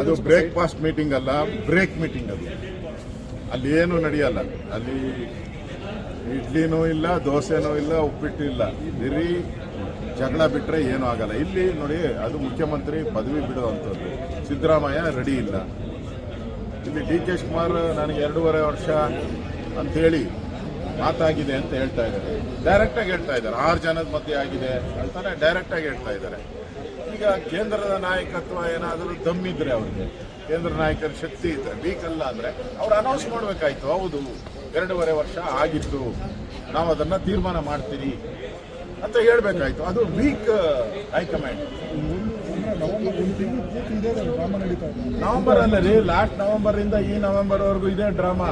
ಅದು breakfast meeting ಅಲ್ಲ break meeting ಅದು. ಅಲ್ಲಿ ಏನು ನಡೆಯಲ್ಲ. ಅಲ್ಲಿ ಇಡ್ಲಿನೂ ಇಲ್ಲ, ದೋಸೆನೂ ಇಲ್ಲ ಉಪ್ಪಿಟ್ಟು ಇಲ್ಲ ಬಿರಿ ಜಗಳ ಬಿಟ್ಟರೆ ಏನೂ ಆಗಲ್ಲ. ಇಲ್ಲಿ ನೋಡಿ, ಅದು ಮುಖ್ಯಮಂತ್ರಿ ಪದವಿ ಬಿಡುವಂಥದ್ದು. ಸಿದ್ದರಾಮಯ್ಯ ರೆಡಿ ಇಲ್ಲ. ಇಲ್ಲಿ ಡಿ ಕೆ ಶಿವಕುಮಾರ್ ನನಗೆ ಎರಡೂವರೆ ವರ್ಷ ಅಂತೇಳಿ ಮಾತಾಗಿದೆ ಅಂತ ಹೇಳ್ತಾ ಇದ್ದಾರೆ. ಡೈರೆಕ್ಟಾಗಿ ಹೇಳ್ತಾ ಇದ್ದಾರೆ. ಆರು ಜನದ ಮಧ್ಯೆ ಆಗಿದೆ ಅಂತಾನೆ ಡೈರೆಕ್ಟಾಗಿ ಹೇಳ್ತಾ ಇದ್ದಾರೆ. ಈಗ ಕೇಂದ್ರದ ನಾಯಕತ್ವ ಏನಾದರೂ ದಮ್ಮಿದ್ರೆ ಅವ್ರಿಗೆ, ಕೇಂದ್ರ ನಾಯಕರ ಶಕ್ತಿ ಇದ್ರೆ ವೀಕ್ ಅಲ್ಲ ಅಂದರೆ ಅವ್ರು ಅನೌನ್ಸ್ ಮಾಡಬೇಕಾಯ್ತು. ಹೌದು, ಎರಡೂವರೆ ವರ್ಷ ಆಗಿತ್ತು. ನಾವು ಅದನ್ನ ತೀರ್ಮಾನ ಮಾಡ್ತೀರಿ ಅಂತ ಹೇಳ್ಬೇಕಾಯ್ತು. ಅದು ವೀಕ್ ಹೈಕಮಾಂಡ್ ನವೆಂಬರ್ ಅಲ್ಲ ರೀ ಲಾಸ್ಟ್ ನವೆಂಬರ್ ಇಂದ ಈ ನವೆಂಬರ್ ವರೆಗೂ ಇದೆ ಡ್ರಾಮಾ.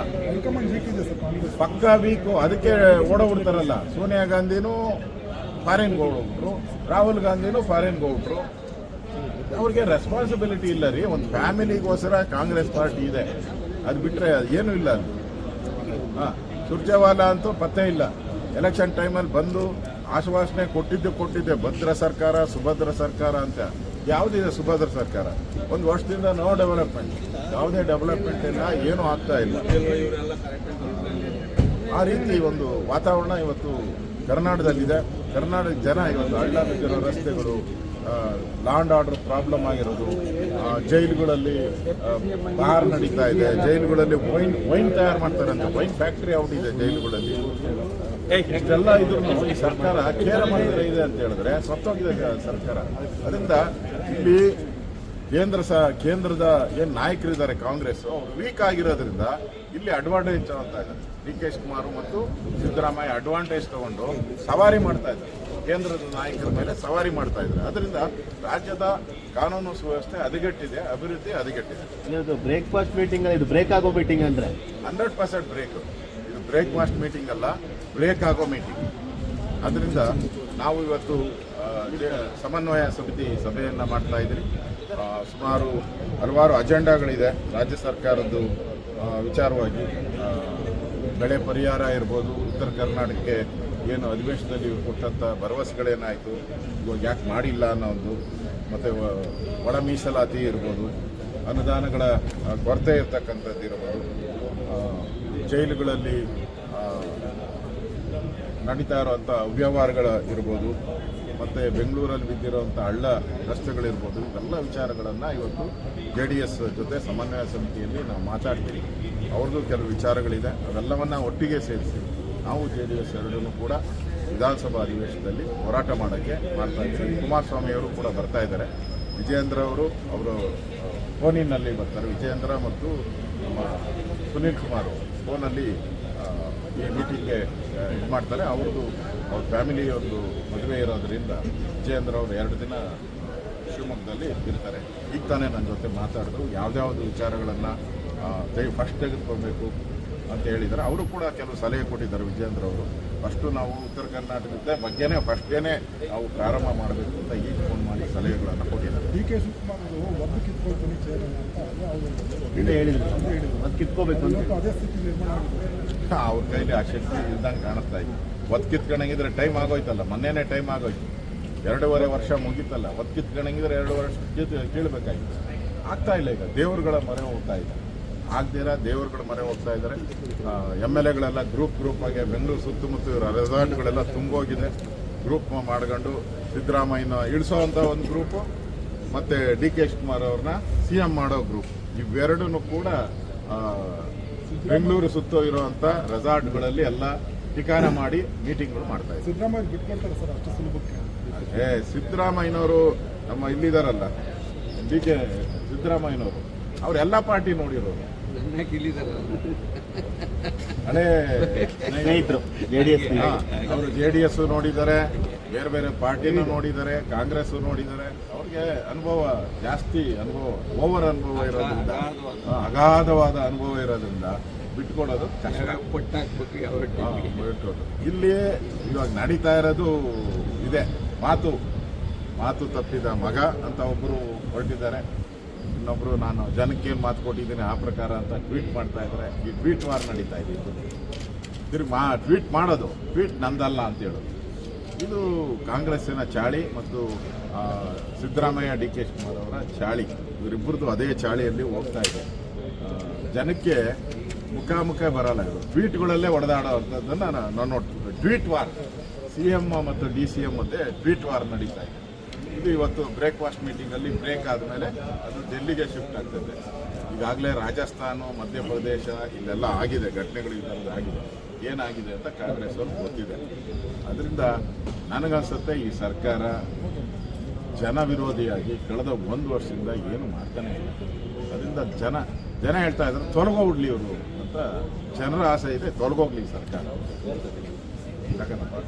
ಪಕ್ಕಾ ವೀಕ್ ಅದಕ್ಕೆ ಓಡೋಗ್ಬಿಡ್ತಾರಲ್ಲ. ಸೋನಿಯಾ ಗಾಂಧಿನೂ ಫಾರಿನ್ಗೆ ಹೋಗ್ಬಿಟ್ರು ರಾಹುಲ್ ಗಾಂಧಿನೂ ಫಾರಿನ್ ಹೋಗ್ಬಿಟ್ರು ಅವ್ರಿಗೆ ರೆಸ್ಪಾನ್ಸಿಬಿಲಿಟಿ ಇಲ್ಲ ರೀ. ಒಂದು ಫ್ಯಾಮಿಲಿಗೋಸ್ಕರ ಕಾಂಗ್ರೆಸ್ ಪಾರ್ಟಿ ಇದೆ. ಅದು ಬಿಟ್ಟರೆ ಏನೂ ಇಲ್ಲ ಅದು ಹಾಂ, ಸುರ್ಜೇವಾಲಾ ಅಂತೂ ಪತ್ತೆ ಇಲ್ಲ. ಎಲೆಕ್ಷನ್ ಟೈಮಲ್ಲಿ ಬಂದು ಆಶ್ವಾಸನೆ ಕೊಟ್ಟಿದ್ದು ಕೊಟ್ಟಿದ್ದೆ. ಭದ್ರ ಸರ್ಕಾರ, ಸುಭದ್ರ ಸರ್ಕಾರ ಅಂತ. ಯಾವುದಿದೆ ಸುಭದ್ರ ಸರ್ಕಾರ, ಒಂದು ವರ್ಷದಿಂದ ನೋ ಡೆವಲಪ್ಮೆಂಟ್ ಯಾವುದೇ ಡೆವಲಪ್ಮೆಂಟ್ ಇಲ್ಲ, ಏನೂ ಆಗ್ತಾ ಇಲ್ಲ. ಆ ರೀತಿ ಒಂದು ವಾತಾವರಣ ಇವತ್ತು ಕರ್ನಾಟಕದಲ್ಲಿದೆ. ಕರ್ನಾಟಕ ಜನ ಇವತ್ತು ಹಳ್ಳ ಬಿದ್ದಿರೋ ರಸ್ತೆಗಳು ಲಾಂಡ್ ಆರ್ಡರ್ ಪ್ರಾಬ್ಲಮ್ ಆಗಿರೋದು ಜೈಲುಗಳಲ್ಲಿ ಬಾರ್ ನಡೀತಾ ಇದೆ. ಜೈಲುಗಳಲ್ಲಿ ವೈನ್ ವೈನ್ ತಯಾರು ಮಾಡ್ತಾರಂತೆ ವೈನ್ ಫ್ಯಾಕ್ಟ್ರಿ ಔಟ್ ಇದೆ ಜೈಲುಗಳಲ್ಲಿ. ಇಷ್ಟೆಲ್ಲ ಇದ್ರು ಈ ಸರ್ಕಾರ ಕೇರ ಮಾಡಿದ್ರೆ ಇದೆ ಅಂತ ಹೇಳಿದ್ರೆ, ಸತ್ತೋಗಿದೆ ಸರ್ಕಾರ. ಅದರಿಂದ ಇಲ್ಲಿ ಕೇಂದ್ರ ಸ ಕೇಂದ್ರದ ಏನು ನಾಯಕರಿದ್ದಾರೆ ಕಾಂಗ್ರೆಸ್ ಅವರು ವೀಕ್ ಆಗಿರೋದ್ರಿಂದ ಇಲ್ಲಿ ಅಡ್ವಾಂಟೇಜ್ ಅಂತ ಇದ್ದಾರೆ. ಡಿ ಕೆ ಶಿವಕುಮಾರ್ ಮತ್ತು ಸಿದ್ದರಾಮಯ್ಯ ಅಡ್ವಾಂಟೇಜ್ ತಗೊಂಡು ಸವಾರಿ ಮಾಡ್ತಾ ಇದ್ದಾರೆ. ಕೇಂದ್ರದ ನಾಯಕರ ಮೇಲೆ ಸವಾರಿ ಮಾಡ್ತಾ ಇದ್ದಾರೆ. ಅದರಿಂದ ರಾಜ್ಯದ ಕಾನೂನು ಸುವ್ಯವಸ್ಥೆ ಅದಿಗಟ್ಟಿದೆ ಅಭಿವೃದ್ಧಿ ಹದಗೆಟ್ಟಿದೆ. ಬ್ರೇಕ್ಫಾಸ್ಟ್ ಮೀಟಿಂಗ್ ಇದು ಬ್ರೇಕ್ ಆಗೋ ಮೀಟಿಂಗ್ ಅಂದ್ರೆ? ಹಂಡ್ರೆಡ್ ಪರ್ಸೆಂಟ್ ಬ್ರೇಕ್ ಇದು ಬ್ರೇಕ್ಫಾಸ್ಟ್ ಮೀಟಿಂಗ್ ಅಲ್ಲ ಬ್ರೇಕ್ ಆಗೋ ಮೀಟಿಂಗ್ ಅದರಿಂದ ನಾವು ಇವತ್ತು ಸಮನ್ವಯ ಸಮಿತಿ ಸಭೆಯನ್ನು ಮಾಡ್ತಾ ಇದ್ದೀರಿ. ಸುಮಾರು ಹಲವಾರು ಅಜೆಂಡಾಗಳಿದೆ. ರಾಜ್ಯ ಸರ್ಕಾರದ್ದು ವಿಚಾರವಾಗಿ. ಬೆಳೆ ಪರಿಹಾರ ಇರ್ಬೋದು, ಉತ್ತರ ಕರ್ನಾಟಕಕ್ಕೆ ಏನು ಅಧಿವೇಶನದಲ್ಲಿ ಕೊಟ್ಟಂಥ ಭರವಸೆಗಳೇನಾಯಿತು, ಇವಾಗ ಯಾಕೆ ಮಾಡಿಲ್ಲ ಅನ್ನೋ ಒಂದು, ಮತ್ತು ಒಳ ಮೀಸಲಾತಿ ಇರ್ಬೋದು, ಅನುದಾನಗಳ ಕೊರತೆ ಇರ್ತಕ್ಕಂಥದ್ದು ಇರ್ಬೋದು ಜೈಲುಗಳಲ್ಲಿ ನಡೀತಾ ಇರುವಂಥ ಅವ್ಯವಹಾರಗಳ ಇರ್ಬೋದು ಮತ್ತು ಬೆಂಗಳೂರಲ್ಲಿ ಬಿದ್ದಿರುವಂಥ ಹಳ್ಳ ರಸ್ತೆಗಳಿರ್ಬೋದು, ಇವೆಲ್ಲ ವಿಚಾರಗಳನ್ನು ಇವತ್ತು ಜೆ ಡಿ ಎಸ್ ಜೊತೆ ಸಮನ್ವಯ ಸಮಿತಿಯಲ್ಲಿ ನಾವು ಮಾತಾಡ್ತೀವಿ. ಅವ್ರದ್ದು ಕೆಲವು ವಿಚಾರಗಳಿದೆ, ಅವೆಲ್ಲವನ್ನು ಒಟ್ಟಿಗೆ ಸೇರಿಸಿ ನಾವು ಜೆ ಡಿ ಎಸ್ ಎರಡೂ ಕೂಡ ವಿಧಾನಸಭಾ ಅಧಿವೇಶನದಲ್ಲಿ ಹೋರಾಟ ಮಾಡೋಕ್ಕೆ ಮಾಡ್ತಾ ಇದ್ದೀವಿ. ಕುಮಾರಸ್ವಾಮಿ ಅವರು ಕೂಡ ಬರ್ತಾ ಇದ್ದಾರೆ. ವಿಜಯೇಂದ್ರ ಅವರು ಅವರು ಫೋನಿನಲ್ಲಿ ಬರ್ತಾರೆ. ವಿಜಯೇಂದ್ರ ಮತ್ತು ನಮ್ಮ ಸುನೀಲ್ ಕುಮಾರ್ ಫೋನಲ್ಲಿ ಮೀಟಿಂಗ್ಗೆ ಇದು ಮಾಡ್ತಾರೆ. ಅವ್ರದ್ದು ಅವ್ರ ಫ್ಯಾಮಿಲಿ ಒಂದು ಮದುವೆ ಇರೋದ್ರಿಂದ ವಿಜಯೇಂದ್ರ ಅವರು ಎರಡು ದಿನ ಶಿವಮೊಗ್ಗದಲ್ಲಿ ಇರ್ತಾರೆ. ಈಗ ತಾನೇ ನನ್ನ ಜೊತೆ ಮಾತಾಡಿದ್ರು. ಯಾವುದ್ಯಾವುದು ವಿಚಾರಗಳನ್ನು ಫಸ್ಟ್ ತೆಗೆದುಕೊಳ್ಬೇಕು ಅಂತ ಹೇಳಿದ್ದಾರೆ. ಅವರು ಕೂಡ ಕೆಲವು ಸಲಹೆ ಕೊಟ್ಟಿದ್ದಾರೆ ವಿಜಯೇಂದ್ರ ಅವರು. ಫಸ್ಟು ನಾವು ಉತ್ತರ ಕರ್ನಾಟಕದ ಬಗ್ಗೆನೇ ಫಸ್ಟೇನೆ ನಾವು ಪ್ರಾರಂಭ ಮಾಡಬೇಕು ಅಂತ ಈಗ ಫೋನ್ ಮಾಡಿ ಸಲಹೆಗಳನ್ನು ಕೊಟ್ಟಿದ್ದಾರೆ. ಡಿ ಕೆ ಶಿವಕುಮಾರ್ ಕಿತ್ಕೊಳ್ತೀನಿ ಹೇಳಿದ್ರು. ಅದು ಕಿತ್ಕೋಬೇಕು ಅಂತ ಅದೇ ಸ್ಥಿತಿ ನಿರ್ಮಾಣ ಅವ್ರ ಕೈಲಿ ಆ ಶಕ್ತಿ ಇದ್ದಂಗೆ ಕಾಣಿಸ್ತಾ ಇದೆ. ಒತ್ತು ಕಿತ್ಕೊಂಡಂಗಿದ್ರೆ ಟೈಮ್ ಆಗೋಯ್ತಲ್ಲ, ಮೊನ್ನೆನೇ ಟೈಮ್ ಆಗೋಯ್ತು. ಎರಡೂವರೆ ವರ್ಷ ಮುಗೀತಲ್ಲ ಒತ್ತು ಕಿತ್ಕೊಂಡಂಗಿದ್ರೆ ಎರಡು ವರ್ಷ ಕೀಳ್ಬೇಕಾಗಿತ್ತು. ಆಗ್ತಾ ಇಲ್ಲ ಈಗ, ದೇವರುಗಳ ಮೊರೆ ಹೋಗ್ತಾ ಇದೆ. ಆಗ್ದಿರ ದೇವರುಗಳ ಮೊರೆ ಹೋಗ್ತಾ ಇದ್ದಾರೆ ಎಂ ಎಲ್ ಎಗಳೆಲ್ಲ ಗ್ರೂಪ್ ಗ್ರೂಪ್ ಆಗಿ ಬೆಂಗಳೂರು ಸುತ್ತಮುತ್ತ ರೆಸಾರ್ಟ್ಗಳೆಲ್ಲ ತುಂಬೋಗಿದೆ. ಗ್ರೂಪ್ ಮಾಡ್ಕೊಂಡು ಸಿದ್ದರಾಮಯ್ಯನ ಇಳಿಸೋವಂಥ ಒಂದು ಗ್ರೂಪು ಮತ್ತು ಡಿ ಕೆ ಶಿವಕುಮಾರ್ ಅವ್ರನ್ನ ಸಿ ಎಂ ಮಾಡೋ ಗ್ರೂಪ್ ಇವೆರಡೂ ಕೂಡ ಬೆಂಗಳೂರು ಸುತ್ತ ಇರುವಂಥ ರೆಸಾರ್ಟ್ಗಳಲ್ಲಿ ಎಲ್ಲ ಠಿಕಾಣ ಮಾಡಿ ಮೀಟಿಂಗ್ಗಳು ಮಾಡ್ತಾ ಇದ್ದಾರೆ ಸಿದ್ದರಾಮಯ್ಯ ಬಿಟ್ಕೊಳ್ತಾರೆ ಸರ್ ಅಷ್ಟು ಸುಲಭಕ್ಕೆ. ಏ ಸಿದ್ದರಾಮಯ್ಯನವರು ನಮ್ಮ ಇಲ್ಲಿದಾರಲ್ಲ ಡಿ ಕೆ ಸಿದ್ದರಾಮಯ್ಯನವರು ಅವ್ರು ಎಲ್ಲ ಪಾರ್ಟಿ ನೋಡಿರೋರು. ಹಳೇ ಸ್ನೇಹಿತರು ಜೆ ಡಿ ಎಸ್ ಅವರು ಜೆ ಡಿ ಎಸ್ ನೋಡಿದ್ದಾರೆ ಬೇರೆ ಬೇರೆ ಪಾರ್ಟಿನೂ ನೋಡಿದ್ದಾರೆ ಕಾಂಗ್ರೆಸ್ ನೋಡಿದ್ದಾರೆ. ಅವ್ರಿಗೆ ಅನುಭವ ಜಾಸ್ತಿ ಅನುಭವ ಓವರ್ ಅನುಭವ ಇರೋದ್ರಿಂದ ಅಗಾಧವಾದ ಅನುಭವ ಇರೋದ್ರಿಂದ ಬಿಟ್ಕೊಡೋದು ಕಷ್ಟ. ಇಲ್ಲಿ ಇವಾಗ ನಡೀತಾ ಇರೋದು ಇದೆ. ಮಾತು ಮಾತು ತಪ್ಪಿದ ಮಗ ಅಂತ ಒಬ್ಬರು ಹೊರಟಿದ್ದಾರೆ. ಇನ್ನೊಬ್ರು ನಾನು ಜನಕ್ಕೆ ಏನು ಮಾತು ಕೊಟ್ಟಿದ್ದೀನಿ ಆ ಪ್ರಕಾರ ಅಂತ ಟ್ವೀಟ್ ಮಾಡ್ತಾ ಇದ್ದಾರೆ. ಈ ಟ್ವೀಟ್ ವಾರ್ ನಡೀತಾ ಇದೆ ತಿರುಗಿ ಮಾ ಟ್ವೀಟ್ ಮಾಡೋದು ಟ್ವೀಟ್ ನಂದಲ್ಲ ಅಂತ ಹೇಳೋದು. ಇದು ಕಾಂಗ್ರೆಸ್ಸಿನ ಚಾಳಿ ಮತ್ತು ಸಿದ್ದರಾಮಯ್ಯ ಡಿ ಕೆ ಶಿವಕುಮಾರ್ ಅವರ ಚಾಳಿ. ಇವರಿಬ್ಬರದ್ದು ಅದೇ ಚಾಳಿಯಲ್ಲಿ ಹೋಗ್ತಾ ಇದೆ. ಜನಕ್ಕೆ ಮುಖಾಮುಖ ಬರಲ್ಲ. ಇದು ಟ್ವೀಟ್ಗಳಲ್ಲೇ ಹೊಡೆದಾಡೋ ನಾನು ನೋಡ್ತೀವಿ ಟ್ವೀಟ್ ವಾರ್. ಸಿ ಎಂ ಮತ್ತು ಡಿ ಸಿ ಎಂ ಮಧ್ಯೆ ಟ್ವೀಟ್ ವಾರ್ ನಡೀತಾ ಇದೆ. ಇದು ಇವತ್ತು ಬ್ರೇಕ್ಫಾಸ್ಟ್ ಮೀಟಿಂಗಲ್ಲಿ ಬ್ರೇಕ್ ಆದಮೇಲೆ ಅದು ಡೆಲ್ಲಿಗೆ ಶಿಫ್ಟ್ ಆಗ್ತದೆ. ಈಗಾಗಲೇ ರಾಜಸ್ಥಾನ, ಮಧ್ಯಪ್ರದೇಶ ಇಲ್ಲೆಲ್ಲ ಆಗಿದೆ. ಘಟನೆಗಳು ಇದರಲ್ಲಿ ಆಗಿದೆ. ಏನಾಗಿದೆ ಅಂತ ಕಾಂಗ್ರೆಸ್ ಅವ್ರಿಗೆ ಗೊತ್ತಿದೆ. ಅದರಿಂದ ನನಗನ್ಸುತ್ತೆ ಈ ಸರ್ಕಾರ ಜನ ವಿರೋಧಿಯಾಗಿ ಕಳೆದ ಒಂದು ವರ್ಷದಿಂದ ಏನು ಮಾಡ್ತಾನೆ ಇಲ್ಲ. ಅದರಿಂದ ಜನ ಜನ ಹೇಳ್ತಾ ಇದ್ದಾರೆ ತೊಲಗೋಗ್ಲಿ ಇವರು. ಅಂತ ಜನರ ಆಸೆ ಇದೆ ತೊಲಗೋಗ್ಲಿ ಈ ಸರ್ಕಾರ ಯಾಕಂದ್ರೆ